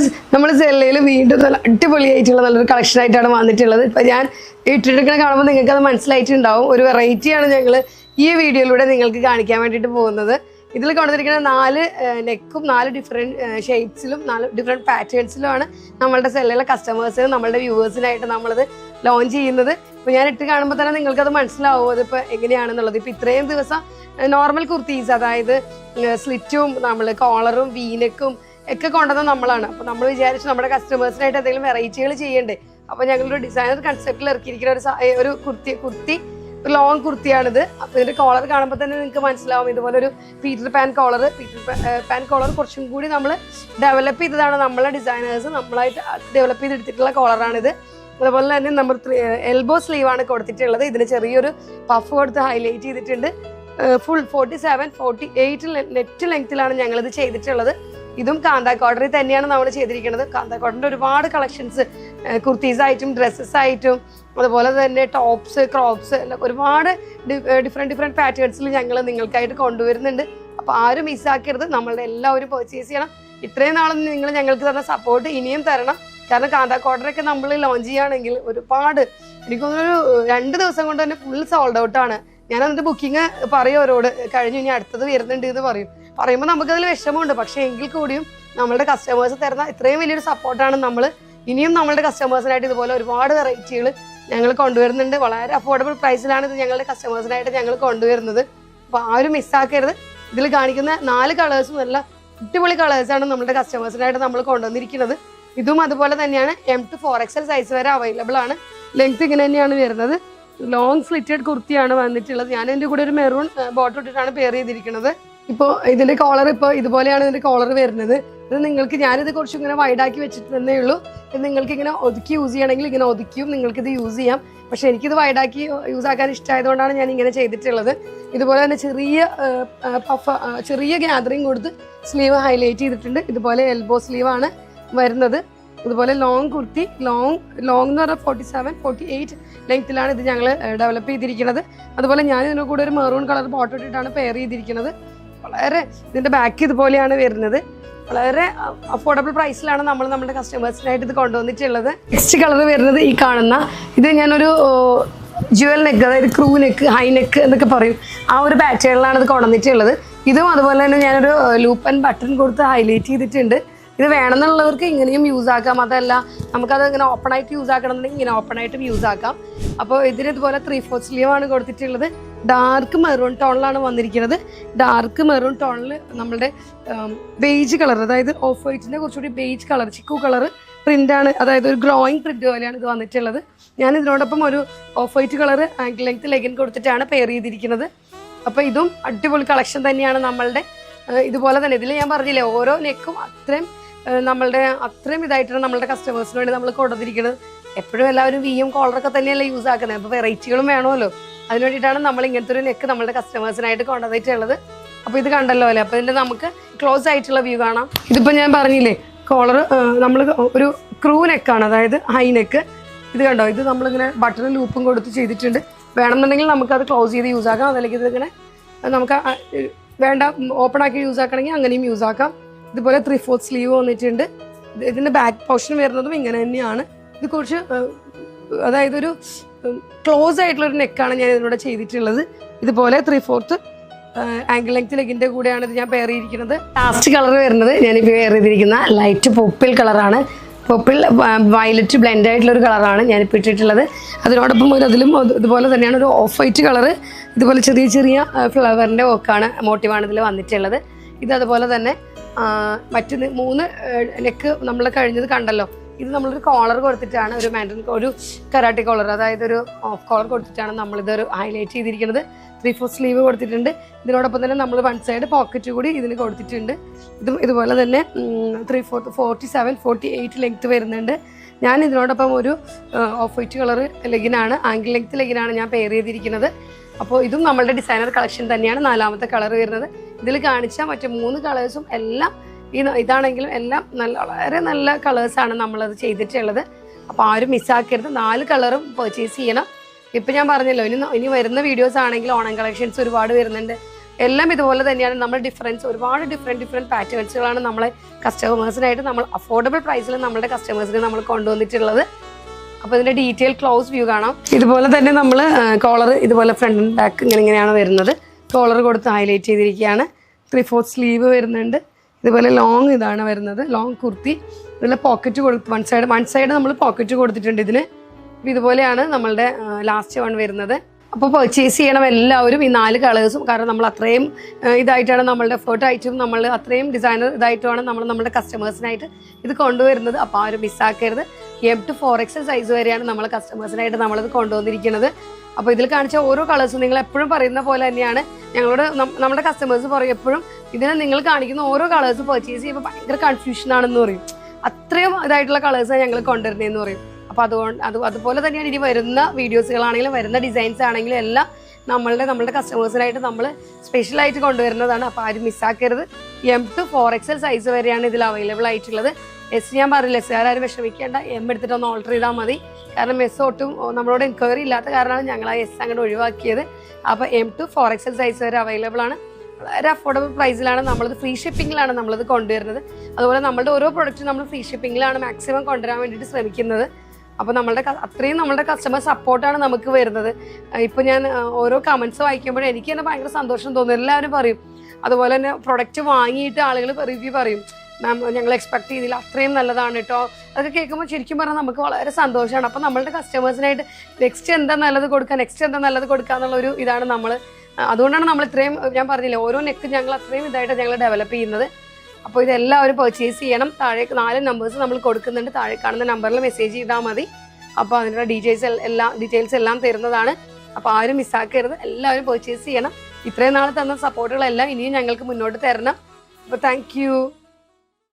Viewers നമ്മൾ സെല്ലയിൽ വീണ്ടും നല്ല അടിപൊളിയായിട്ടുള്ള നല്ലൊരു കളക്ഷൻ ആയിട്ടാണ് വന്നിട്ടുള്ളത്. ഇപ്പം ഞാൻ ഇട്ടിരിക്കണ കാണുമ്പോൾ നിങ്ങൾക്ക് അത് മനസ്സിലായിട്ടുണ്ടാവും. ഒരു വെറൈറ്റിയാണ് ഞങ്ങൾ ഈ വീഡിയോയിലൂടെ നിങ്ങൾക്ക് കാണിക്കാൻ വേണ്ടിയിട്ട് പോകുന്നത്. ഇതിൽ കൊണ്ടുവന്നിരിക്കുന്ന നാല് നെക്കും നാല് ഡിഫറെന്റ് ഷെയ്ഡ്സിലും നാല് ഡിഫറെന്റ് പാറ്റേൺസിലുമാണ് നമ്മളുടെ സെല്ലിലെ കസ്റ്റമേഴ്സിനും നമ്മളുടെ വ്യൂവേഴ്സിനായിട്ട് നമ്മളത് ലോഞ്ച് ചെയ്യുന്നത്. ഇപ്പോൾ ഞാൻ ഇട്ട് കാണുമ്പോൾ തന്നെ നിങ്ങൾക്കത് മനസ്സിലാവും അതിപ്പോൾ എങ്ങനെയാണെന്നുള്ളത്. ഇപ്പോൾ ഇത്രയും ദിവസം നോർമൽ കുർത്തീസ് അതായത് സ്ലിറ്റും നമ്മൾ കോളറും വീനക്കും ഒക്കെ കൊണ്ടുവന്ന നമ്മളാണ്. അപ്പോൾ നമ്മൾ വിചാരിച്ചു നമ്മുടെ കസ്റ്റമേഴ്സിനായിട്ട് എന്തെങ്കിലും വെറൈറ്റികൾ ചെയ്യണ്ടേ. അപ്പോൾ ഞങ്ങളൊരു ഡിസൈനർ കൺസെപ്റ്റിൽ ഇറക്കിയിരിക്കുന്ന ഒരു ഒരു കുർത്തി കുർത്തി ഒരു ലോങ് കുർത്തിയാണിത്. അപ്പോൾ ഇതിന്റെ കോളർ കാണുമ്പോൾ തന്നെ നിങ്ങൾക്ക് മനസ്സിലാവും. ഇതുപോലെ ഒരു Peter Pan collar Peter Pan collar കുറച്ചും കൂടി നമ്മൾ ഡെവലപ്പ് ചെയ്തതാണ് നമ്മളെ ഡിസൈനേഴ്സ് നമ്മളായിട്ട് ഡെവലപ്പ് ചെയ്തെടുത്തിട്ടുള്ള കോളറാണിത് അതുപോലെ തന്നെ നമ്മൾ എൽബോ ആണ് കൊടുത്തിട്ടുള്ളത്. ഇതിന് ചെറിയൊരു പഫ് കൊടുത്ത് ഹൈലൈറ്റ് ചെയ്തിട്ടുണ്ട്. Full forty seven forty eight net ലെങ്ത്തിലാണ് ഞങ്ങളിത് ചെയ്തിട്ടുള്ളത്. ഇതും കാന്താ കോട്ടറിൽ തന്നെയാണ് നമ്മൾ ചെയ്തിരിക്കുന്നത്. കാന്താ കോട്ടറിന്റെ ഒരുപാട് കളക്ഷൻസ് കുർത്തീസ് ആയിട്ടും ഡ്രസ്സസ് ആയിട്ടും അതുപോലെ തന്നെ ടോപ്സ് ക്രോപ്സ് എല്ലാം ഒരുപാട് ഡിഫറെന്റ് ഡിഫറെന്റ് പാറ്റേൺസിൽ ഞങ്ങൾ നിങ്ങൾക്കായിട്ട് കൊണ്ടുവരുന്നുണ്ട്. അപ്പോൾ ആരും മിസ്സാക്കരുത് നമ്മളുടെ എല്ലാവരും പർച്ചേസ് ചെയ്യണം. ഇത്രയും നാളൊന്നും നിങ്ങൾ ഞങ്ങൾക്ക് തന്ന സപ്പോർട്ട് ഇനിയും തരണം. കാരണം കാന്താ കോട്ടറൊക്കെ നമ്മൾ ലോഞ്ച് ചെയ്യുകയാണെങ്കിൽ ഒരുപാട് എനിക്ക് രണ്ട് ദിവസം കൊണ്ട് തന്നെ ഫുൾ സോൾഡ് ഔട്ടാണ് ഞാൻ എന്നിട്ട് ബുക്കിംഗ് പറയും അവരോട് കഴിഞ്ഞു ഇനി അടുത്തത് വരുന്നുണ്ട് എന്ന് പറയും. പറയുമ്പോൾ നമുക്കതിൽ വിഷമമുണ്ട്. പക്ഷേ എങ്കിൽ കൂടിയും നമ്മളുടെ കസ്റ്റമേഴ്സ് തരുന്ന ഇത്രയും വലിയൊരു സപ്പോർട്ടാണ് നമ്മൾ ഇനിയും നമ്മളുടെ കസ്റ്റമേഴ്സിനായിട്ട് ഇതുപോലെ ഒരുപാട് വെറൈറ്റികൾ ഞങ്ങൾ കൊണ്ടുവരുന്നുണ്ട്. വളരെ അഫോർഡബിൾ പ്രൈസിലാണ് ഇത് ഞങ്ങളുടെ കസ്റ്റമേഴ്സിനായിട്ട് ഞങ്ങൾ കൊണ്ടുവരുന്നത്. അപ്പോൾ ആരും മിസ്സാക്കരുത് ഇതിൽ കാണിക്കുന്ന നാല് കളേഴ്സും നല്ല അടിപൊളി കളേഴ്സാണ് നമ്മുടെ കസ്റ്റമേഴ്സിനായിട്ട് നമ്മൾ കൊണ്ടുവന്നിരിക്കുന്നത്. ഇതും അതുപോലെ തന്നെയാണ്. M to four XL size വരെ അവൈലബിൾ ആണ്. ലെങ്ത് ഇങ്ങനെ തന്നെയാണ് വരുന്നത്. ലോങ് സ്ലിറ്റഡ് കുർത്തിയാണ് വന്നിട്ടുള്ളത്. ഞാൻ എന്റെ കൂടെ ഒരു മെറൂൺ ബോട്ടം ഇട്ടിട്ടാണ് പെയർ ചെയ്തിരിക്കുന്നത്. ഇപ്പോൾ ഇതിന്റെ കോളർ ഇപ്പോൾ ഇതുപോലെയാണ് ഇതിന്റെ കോളർ വരുന്നത്. ഇത് നിങ്ങൾക്ക് ഞാനിത് കുറച്ച് ഇങ്ങനെ വൈഡാക്കി വെച്ചിട്ട് തന്നേ ഉള്ളൂ. ഇത് നിങ്ങൾക്ക് ഇങ്ങനെ ഒതുക്കി യൂസ് ചെയ്യണമെങ്കിൽ ഇങ്ങനെ ഒതുക്കിയും നിങ്ങൾക്കിത് യൂസ് ചെയ്യാം. പക്ഷെ എനിക്കിത് വൈഡാക്കി യൂസ് ആക്കാൻ ഇഷ്ടമായതുകൊണ്ടാണ് ഞാൻ ഇങ്ങനെ ചെയ്തിട്ടുള്ളത്. ഇതുപോലെ തന്നെ ചെറിയ പഫ് ചെറിയ ഗ്യാദറിങ് കൊടുത്ത് സ്ലീവ് ഹൈലൈറ്റ് ചെയ്തിട്ടുണ്ട്. ഇതുപോലെ എൽബോ സ്ലീവാണ് വരുന്നത്. ഇതുപോലെ ലോങ് കുർത്തി ലോങ് ലോങ് എന്ന് പറഞ്ഞാൽ ഫോർട്ടി സെവൻ ഫോർട്ടി എയ്റ്റ് ലെങ്ത്തിലാണ് ഇത് ഞങ്ങൾ ഡെവലപ്പ് ചെയ്തിരിക്കുന്നത്. അതുപോലെ ഞാൻ ഇതിന്റെ കൂടെ ഒരു മെറൂൺ കളർ ബോട്ടം ഇട്ടിട്ടാണ് പെയർ ചെയ്തിരിക്കുന്നത്. വളരെ ഇതിന്റെ ബാക്ക് ഇതുപോലെയാണ് വരുന്നത്. വളരെ അഫോർഡബിൾ പ്രൈസിലാണ് നമ്മൾ നമ്മുടെ കസ്റ്റമേഴ്സിനായിട്ട് ഇത് കൊണ്ടുവന്നിട്ടുള്ളത്. നെക്സ്റ്റ് കളർ വരുന്നത് ഈ കാണുന്ന ഇത് ഞാനൊരു ജുവൽ നെക്ക് അതായത് ക്രൂ നെക്ക് ഹൈ നെക്ക് എന്നൊക്കെ പറയും. ആ ഒരു പാറ്റേണിലാണ് ഇത് കൊണ്ടുവന്നിട്ടുള്ളത്. ഇതും അതുപോലെ തന്നെ ഞാനൊരു ലൂപ്പ് ആൻഡ് ബട്ടൺ കൊടുത്ത് ഹൈലൈറ്റ് ചെയ്തിട്ടുണ്ട്. ഇത് വേണമെന്നുള്ളവർക്ക് ഇങ്ങനെയും യൂസ് ആക്കാം. അതല്ല നമുക്കത് ഇങ്ങനെ ഓപ്പൺ ആയിട്ട് യൂസ് ആക്കണമെന്നുണ്ടെങ്കിൽ ഇങ്ങനെ ഓപ്പൺ ആയിട്ടും യൂസ് ആക്കാം. അപ്പോൾ ഇതിന് ഇതുപോലെ ത്രീ ഫോർ സ്ലീവ് ആണ് കൊടുത്തിട്ടുള്ളത്. ഡാർക്ക് മെറൂൺ ടോണിലാണ് വന്നിരിക്കുന്നത്. ഡാർക്ക് മെറൂൺ ടോണിൽ നമ്മളുടെ ബേജ് കളർ അതായത് ഓഫ് വൈറ്റിന്റെ കുറച്ചുകൂടി ബേജ് കളർ ചിക്കു കളർ പ്രിന്റാണ് അതായത് ഒരു ഗ്രോയിങ് പ്രിന്റ് പോലെയാണ് ഇത് വന്നിട്ടുള്ളത്. ഞാൻ ഇതിനോടൊപ്പം ഒരു off white colour ankle length legging കൊടുത്തിട്ടാണ് പെയർ ചെയ്തിരിക്കുന്നത്. അപ്പോൾ ഇതും അടിപൊളി കളക്ഷൻ തന്നെയാണ് നമ്മളുടെ. ഇതുപോലെ തന്നെ ഇതിൽ ഞാൻ പറഞ്ഞില്ലേ ഓരോ നെക്കും അത്രയും നമ്മളുടെ അത്രയും ഇതായിട്ടാണ് നമ്മളുടെ കസ്റ്റമേഴ്സിന് വേണ്ടി നമ്മൾ കൊടുത്തിരിക്കുന്നത് എപ്പോഴും എല്ലാവരും വിയും കോളറൊക്കെ തന്നെയല്ലേ യൂസ് ആക്കുന്നത് അപ്പോൾ വെറൈറ്റികളും വേണമല്ലോ. അതിന് വേണ്ടിയിട്ടാണ് നമ്മൾ ഇങ്ങനത്തെ ഒരു നെക്ക് നമ്മുടെ കസ്റ്റമേഴ്സിനായിട്ട് കൊണ്ടുവന്നിട്ടുള്ളത് അപ്പോൾ ഇത് കണ്ടല്ലോ അല്ലേ? അപ്പോൾ ഇതിന്റെ നമുക്ക് ക്ലോസ് ആയിട്ടുള്ള വ്യൂ കാണാം. ഇതിപ്പോൾ ഞാൻ പറഞ്ഞില്ലേ കോളർ നമ്മൾ ഒരു ക്രൂ നെക്കാണ് അതായത് ഹൈ നെക്ക് ഇത് കണ്ടോ? ഇത് നമ്മളിങ്ങനെ ബട്ടൺ ലൂപ്പും കൊടുത്ത് ചെയ്തിട്ടുണ്ട്. വേണമെന്നുണ്ടെങ്കിൽ നമുക്ക് അത് ക്ലോസ് ചെയ്ത് യൂസ് ആക്കാം. അതല്ലെങ്കിൽ ഇതിങ്ങനെ നമുക്ക് വേണ്ട ഓപ്പൺ ആക്കി യൂസ് ആക്കണമെങ്കിൽ അങ്ങനെയും യൂസ് ആക്കാം. ഇതുപോലെ ത്രീ ഫോർത്ത് സ്ലീവ് വന്നിട്ടുണ്ട്. ഇതിന്റെ ഇതിന്റെ ബാക്ക് പോർഷൻ വരുന്നതും ഇങ്ങനെ തന്നെയാണ്. ഇത് കുറച്ച് അതായത് ഒരു ക്ലോസ് ആയിട്ടുള്ള ഒരു നെക്കാണ് ഞാൻ ഇതിലൂടെ ചെയ്തിട്ടുള്ളത്. ഇതുപോലെ ത്രീ ഫോർത്ത് ആംഗിൾ ലെങ്ത് ലെഗിന്റെ കൂടെയാണ് ഇത് ഞാൻ പെയർ ചെയ്തിരിക്കുന്നത്. ലാസ്റ്റ് കളർ വരുന്നത് ഞാനിപ്പോൾ പെയർ ചെയ്തിരിക്കുന്ന ലൈറ്റ് പൊപ്പിൽ കളറാണ് പൊപ്പിൾ വയലറ്റ് ബ്ലെൻഡ് ആയിട്ടുള്ള ഒരു കളറാണ് ഞാനിപ്പോൾ ഇട്ടിട്ടുള്ളത്. അതിനോടൊപ്പം ഒരു അതിലും ഇതുപോലെ തന്നെയാണ് ഒരു ഓഫ് വൈറ്റ് കളറ് ഇതുപോലെ ചെറിയ ചെറിയ ഫ്ലവറിന്റെ വർക്കാണ് മോട്ടീവാണ് ഇതിൽ വന്നിട്ടുള്ളത്. ഇത് അതുപോലെ തന്നെ മറ്റ് മൂന്ന് നെക്ക് നമ്മൾ കഴിഞ്ഞത് കണ്ടല്ലോ. ഇത് നമ്മളൊരു കോളർ കൊടുത്തിട്ടാണ് ഒരു മാൻഡൻ ഒരു കരാട്ടി കോളർ അതായത് ഒരു ഓഫ് കോളർ കൊടുത്തിട്ടാണ് നമ്മളിതൊരു ഹൈലൈറ്റ് ചെയ്തിരിക്കുന്നത്. ത്രീ ഫോർ സ്ലീവ് കൊടുത്തിട്ടുണ്ട്. ഇതിനോടൊപ്പം തന്നെ നമ്മൾ വൺ സൈഡ് പോക്കറ്റ് കൂടി ഇതിന് കൊടുത്തിട്ടുണ്ട്. ഇതും ഇതുപോലെ തന്നെ three four forty seven forty eight length വരുന്നുണ്ട്. ഞാൻ ഇതിനോടൊപ്പം ഒരു ഓഫ് വൈറ്റ് കളർ ലെഗിനാണ് ആംഗിൾ ലെങ്ത് ലെഗിനാണ് ഞാൻ പെയർ ചെയ്തിരിക്കുന്നത്. അപ്പോൾ ഇതും നമ്മളുടെ ഡിസൈനർ കളക്ഷൻ തന്നെയാണ് നാലാമത്തെ കളർ വരുന്നത്. ഇതിൽ കാണിച്ച മറ്റു മൂന്ന് കളേഴ്സും എല്ലാം ഈ ഇതാണെങ്കിലും എല്ലാം നല്ല വളരെ നല്ല കളേഴ്സാണ് നമ്മളത് ചെയ്തിട്ടുള്ളത്. അപ്പോൾ ആരും മിസ്സാക്കരുത് നാല് കളറും പർച്ചേസ് ചെയ്യണം. ഇപ്പം ഞാൻ പറഞ്ഞല്ലോ ഇനി ഇനി വരുന്ന വീഡിയോസ് ആണെങ്കിൽ ഓണം കളക്ഷൻസ് ഒരുപാട് വരുന്നുണ്ട്. എല്ലാം ഇതുപോലെ തന്നെയാണ്. നമ്മൾ ഡിഫറൻസ് ഒരുപാട് ഡിഫറെന്റ് ഡിഫറെന്റ് പാറ്റേൺസുകളാണ് നമ്മളെ കസ്റ്റമേഴ്സിനായിട്ട് നമ്മൾ അഫോർഡബിൾ പ്രൈസിൽ നമ്മുടെ കസ്റ്റമേഴ്സിന് നമ്മൾ കൊണ്ടുവന്നിട്ടുള്ളത്. അപ്പോൾ ഇതിന്റെ ഡീറ്റെയിൽ ക്ലോസ് വ്യൂ കാണാം. ഇതുപോലെ തന്നെ നമ്മൾ കോളർ ഇതുപോലെ ഫ്രണ്ട് ബാക്ക് ഇങ്ങനെ ഇങ്ങനെയാണ് വരുന്നത്. കോളർ കൊടുത്ത് ഹൈലൈറ്റ് ചെയ്തിരിക്കുകയാണ്. ത്രീ ഫോർത്ത് സ്ലീവ് വരുന്നുണ്ട്. ഇതുപോലെ ലോങ് ഇതാണ് വരുന്നത്. ലോങ് കുർത്തി. ഇതിൽ പോക്കറ്റ് കൊടുത്ത് വൺ സൈഡ് വൺ സൈഡ് നമ്മൾ പോക്കറ്റ് കൊടുത്തിട്ടുണ്ട് ഇതിന്. ഇതുപോലെയാണ് നമ്മളുടെ ലാസ്റ്റ് വൺ വരുന്നത്. അപ്പോൾ പർച്ചേസ് ചെയ്യണം എല്ലാവരും ഈ നാല് കളേഴ്സും കാരണം നമ്മൾ അത്രയും ഇതായിട്ടാണ് നമ്മളുടെ എഫേർട്ട് ആയിട്ടും നമ്മൾ അത്രയും ഡിസൈനർ ഇതായിട്ടുമാണ് നമ്മൾ നമ്മുടെ കസ്റ്റമേഴ്സിനായിട്ട് ഇത് കൊണ്ടുവരുന്നത്. അപ്പോൾ ആരും മിസ്സാക്കരുത് M to four X size വരെയാണ് നമ്മൾ കസ്റ്റമേഴ്സിനായിട്ട് നമ്മളത് കൊണ്ടുവന്നിരിക്കുന്നത്. അപ്പോൾ ഇതിൽ കാണിച്ച ഓരോ കളേഴ്സും നിങ്ങൾ എപ്പോഴും പറയുന്ന പോലെ തന്നെയാണ്. ഞങ്ങളോട് നമ്മുടെ കസ്റ്റമേഴ്സ് പറയും എപ്പോഴും ഇതിനെ നിങ്ങൾ കാണിക്കുന്ന ഓരോ കളേഴ്സ് പർച്ചേസ് ചെയ്യുമ്പോൾ ഭയങ്കര കൺഫ്യൂഷൻ ആണെന്ന് പറയും. അത്രയും ഇതായിട്ടുള്ള കളേഴ്സാണ് ഞങ്ങൾ കൊണ്ടുവരുന്നതെന്ന് പറയും. അപ്പോൾ അതുകൊണ്ട് അത് അതുപോലെ തന്നെയാണ് ഇനി വരുന്ന വീഡിയോസുകളാണെങ്കിലും വരുന്ന ഡിസൈൻസ് ആണെങ്കിലും എല്ലാം നമ്മളുടെ നമ്മളുടെ കസ്റ്റമേഴ്സിനായിട്ട് നമ്മൾ സ്പെഷ്യലായിട്ട് കൊണ്ടുവരുന്നതാണ്. അപ്പോൾ ആരും മിസ്സാക്കരുത് M to four XL size വരെയാണ് ഇതിൽ അവൈലബിൾ ആയിട്ടുള്ളത്. എസ് ഞാൻ പറഞ്ഞില്ല എസ് ആരും വിഷമിക്കേണ്ട. എം എടുത്തിട്ട് ഒന്ന് ഓൾട്ടർ ചെയ്താൽ മതി. കാരണം എസ് ഒട്ടും നമ്മളോട് എൻക്വയറി ഇല്ലാത്ത കാരണമാണ് ഞങ്ങൾ ആ എസ് അങ്ങോട്ട് ഒഴിവാക്കിയത്. അപ്പോൾ M to four XL size വരെ അവൈലബിൾ ആണ്. വളരെ അഫോർഡബിൾ പ്രൈസിലാണ് നമ്മളത് ഫ്രീ ഷിപ്പിങ്ങിലാണ് നമ്മളത് കൊണ്ടുവരുന്നത്. അതുപോലെ നമ്മളുടെ ഓരോ പ്രൊഡക്റ്റും നമ്മൾ ഫ്രീ ഷിപ്പിങ്ങിലാണ് മാക്സിമം കൊണ്ടുവരാൻ വേണ്ടിയിട്ട് ശ്രമിക്കുന്നത്. അപ്പോൾ നമ്മളുടെ അത്രയും നമ്മളുടെ കസ്റ്റമർ സപ്പോർട്ടാണ് നമുക്ക് വരുന്നത്. ഇപ്പോൾ ഞാൻ ഓരോ കമൻസ് വായിക്കുമ്പോഴും എനിക്ക് തന്നെ ഭയങ്കര സന്തോഷം തോന്നും. എല്ലാവരും പറയും. അതുപോലെ തന്നെ പ്രൊഡക്റ്റ് വാങ്ങിയിട്ട് ആളുകൾ റിവ്യൂ പറയും. മാം ഞങ്ങൾ എക്സ്പെക്ട് ചെയ്തില്ല. അത്രയും നല്ലതാണ് കേട്ടോ അതൊക്കെ കേൾക്കുമ്പോൾ ശരിക്കും പറഞ്ഞാൽ നമുക്ക് വളരെ സന്തോഷമാണ് അപ്പോൾ നമ്മളുടെ കസ്റ്റമേഴ്സിനായിട്ട് നെക്സ്റ്റ് എന്താ നല്ലത് കൊടുക്കുക നെക്സ്റ്റ് എന്താ നല്ലത് കൊടുക്കുക എന്നുള്ളൊരു ഇതാണ് നമ്മൾ അതുകൊണ്ടാണ് നമ്മൾ ഇത്രയും ഞാൻ പറഞ്ഞില്ലേ ഓരോ നെക്ക് ഞങ്ങൾ അത്രയും ഇതായിട്ട് ഞങ്ങൾ ഡെവലപ്പ് ചെയ്യുന്നത്. അപ്പോൾ ഇതെല്ലാവരും പർച്ചേസ് ചെയ്യണം. താഴെ നാല് നമ്പേഴ്സ് നമ്മൾ കൊടുക്കുന്നുണ്ട്. താഴെ കാണുന്ന നമ്പറിൽ മെസ്സേജ് ചെയ്താൽ മതി. അപ്പോൾ അതിനുള്ള ഡീറ്റെയിൽസ് എല്ലാം ഡീറ്റെയിൽസ് എല്ലാം തരുന്നതാണ്. അപ്പോൾ ആരും മിസ്സാക്കരുത് എല്ലാവരും പർച്ചേസ് ചെയ്യണം. ഇത്രയും നാൾ തന്ന സപ്പോർട്ടുകളെല്ലാം ഇനിയും ഞങ്ങൾക്ക് മുന്നോട്ട് തരണം. അപ്പോൾ താങ്ക്